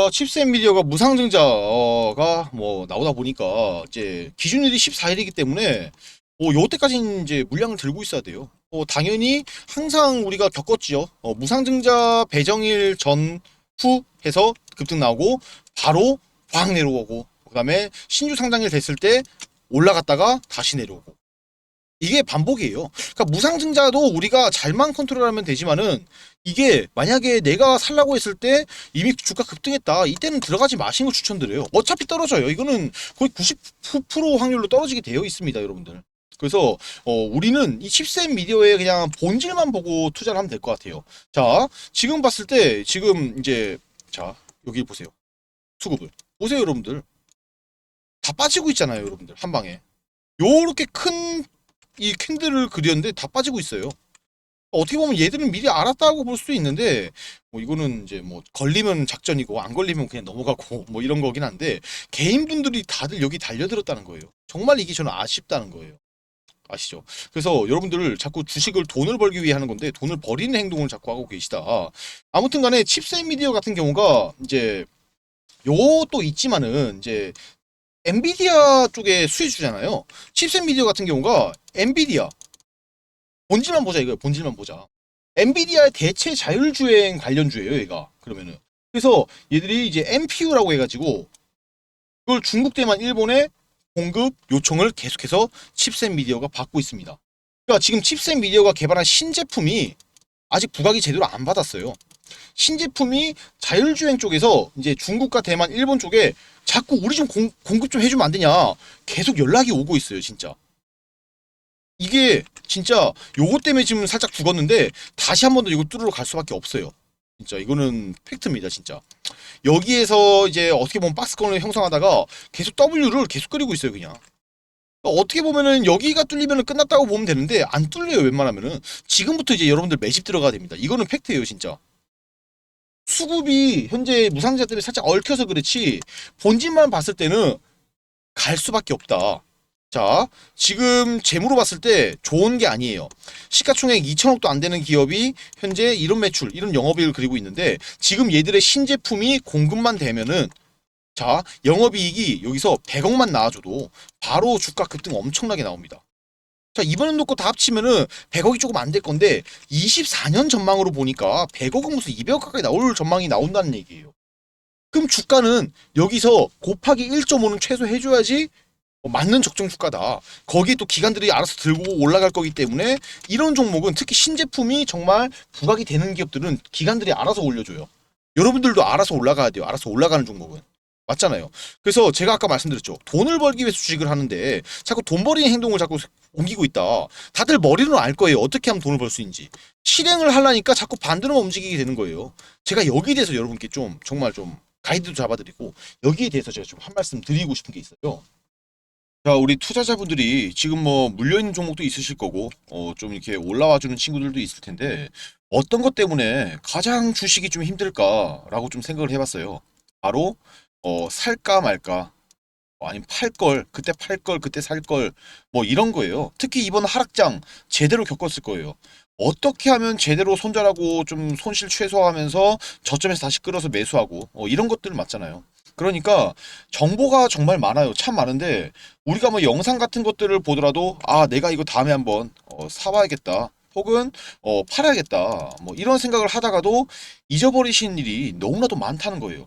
자, 칩셋 미디어가 무상증자가 뭐 나오다 보니까 이제 기준일이 14일이기 때문에 뭐 요때까지는 이제 물량을 들고 있어야 돼요. 어, 당연히 항상 우리가 겪었지요. 어, 무상증자 배정일 전 후 해서 급등 나오고 바로 확 내려오고 그다음에 신주 상장일 됐을 때 올라갔다가 다시 내려오고 이게 반복이에요. 그러니까 무상증자도 우리가 잘만 컨트롤하면 되지만은 이게 만약에 내가 살라고 했을 때 이미 주가 급등했다. 이때는 들어가지 마시는 거 추천드려요. 어차피 떨어져요. 이거는 거의 90% 확률로 떨어지게 되어 있습니다, 여러분들. 그래서 어, 우리는 이 칩셋 미디어의 그냥 본질만 보고 투자를 하면 될 것 같아요. 자, 지금 봤을 때 지금 이제 자 여기 보세요. 수급을 보세요, 여러분들. 다 빠지고 있잖아요, 여러분들 한 방에. 요렇게 큰 이 캔들을 그렸는데 다 빠지고 있어요. 어떻게 보면 얘들은 미리 알았다고 볼 수도 있는데 뭐 이거는 이제 뭐 걸리면 작전이고 안 걸리면 그냥 넘어가고 뭐 이런 거긴 한데 개인분들이 다들 여기 달려들었다는 거예요. 정말 이게 저는 아쉽다는 거예요. 아시죠? 그래서 여러분들 자꾸 주식을 돈을 벌기 위해 하는 건데 돈을 버리는 행동을 자꾸 하고 계시다. 아무튼 간에 칩셋 미디어 같은 경우가 이제 요것도 있지만은 이제 엔비디아 쪽에 수혜 주잖아요. 칩셋 미디어 같은 경우가 엔비디아 본질만 보자 이거예요. 본질만 보자. 엔비디아의 대체 자율주행 관련주예요, 얘가. 그러면은. 그래서 얘들이 이제 MPU라고 해가지고 그걸 중국 대만 일본에 공급 요청을 계속해서 칩셋 미디어가 받고 있습니다. 그러니까 지금 칩셋 미디어가 개발한 신제품이 아직 부각이 제대로 안 받았어요. 신제품이 자율주행 쪽에서 이제 중국과 대만, 일본 쪽에 자꾸 우리 좀 공, 공급 좀 해주면 안 되냐 계속 연락이 오고 있어요, 진짜. 이게 진짜 요것 때문에 지금 살짝 죽었는데 다시 한 번 더 이거 뚫으러 갈 수밖에 없어요. 진짜 이거는 팩트입니다, 진짜. 여기에서 이제 어떻게 보면 박스권을 형성하다가 계속 W를 계속 끓이고 있어요, 그냥. 어떻게 보면은 여기가 뚫리면 끝났다고 보면 되는데 안 뚫려요, 웬만하면은. 지금부터 이제 여러분들 매집 들어가야 됩니다. 이거는 팩트예요, 진짜. 수급이 현재 무상자 때문에 살짝 얽혀서 그렇지 본진만 봤을 때는 갈 수밖에 없다. 자, 지금 재무로 봤을 때 좋은 게 아니에요. 시가총액 2천억도 안 되는 기업이 현재 이런 매출, 이런 영업이익을 그리고 있는데 지금 얘들의 신제품이 공급만 되면은 자, 영업이익이 여기서 100억만 나와줘도 바로 주가 급등 엄청나게 나옵니다. 자, 이번 놓고 다 합치면은 100억이 조금 안 될 건데 24년 전망으로 보니까 100억은 무슨 200억 가까이 나올 전망이 나온다는 얘기예요. 그럼 주가는 여기서 곱하기 1.5는 최소 해줘야지 어, 맞는 적정 주가다. 거기에 또 기관들이 알아서 들고 올라갈 거기 때문에 이런 종목은 특히 신제품이 정말 부각이 되는 기업들은 기관들이 알아서 올려줘요. 여러분들도 알아서 올라가야 돼요. 알아서 올라가는 종목은. 맞잖아요. 그래서 제가 아까 말씀드렸죠. 돈을 벌기 위해서 주식을 하는데 자꾸 돈 버리는 행동을 자꾸 옮기고 있다. 다들 머리로는 알 거예요. 어떻게 하면 돈을 벌 수 있는지. 실행을 하려니까 자꾸 반대로 움직이게 되는 거예요. 제가 여기에 대해서 여러분께 좀 정말 좀 가이드도 잡아드리고 여기에 대해서 제가 좀 한 말씀 드리고 싶은 게 있어요. 자, 우리 투자자분들이 지금 뭐 물려있는 종목도 있으실 거고, 어, 좀 이렇게 올라와 주는 친구들도 있을 텐데, 어떤 것 때문에 가장 주식이 좀 힘들까라고 좀 생각을 해봤어요. 바로, 어, 살까 말까, 어, 아니면 팔 걸, 그때 팔 걸, 그때 살 걸, 뭐 이런 거예요. 특히 이번 하락장 제대로 겪었을 거예요. 어떻게 하면 제대로 손절하고 좀 손실 최소화하면서 저점에서 다시 끌어서 매수하고, 어, 이런 것들 맞잖아요. 그러니까 정보가 정말 많아요. 참 많은데 우리가 뭐 영상 같은 것들을 보더라도 아 내가 이거 다음에 한번 어, 사와야겠다. 혹은 어, 팔아야겠다. 뭐 이런 생각을 하다가도 잊어버리신 일이 너무나도 많다는 거예요.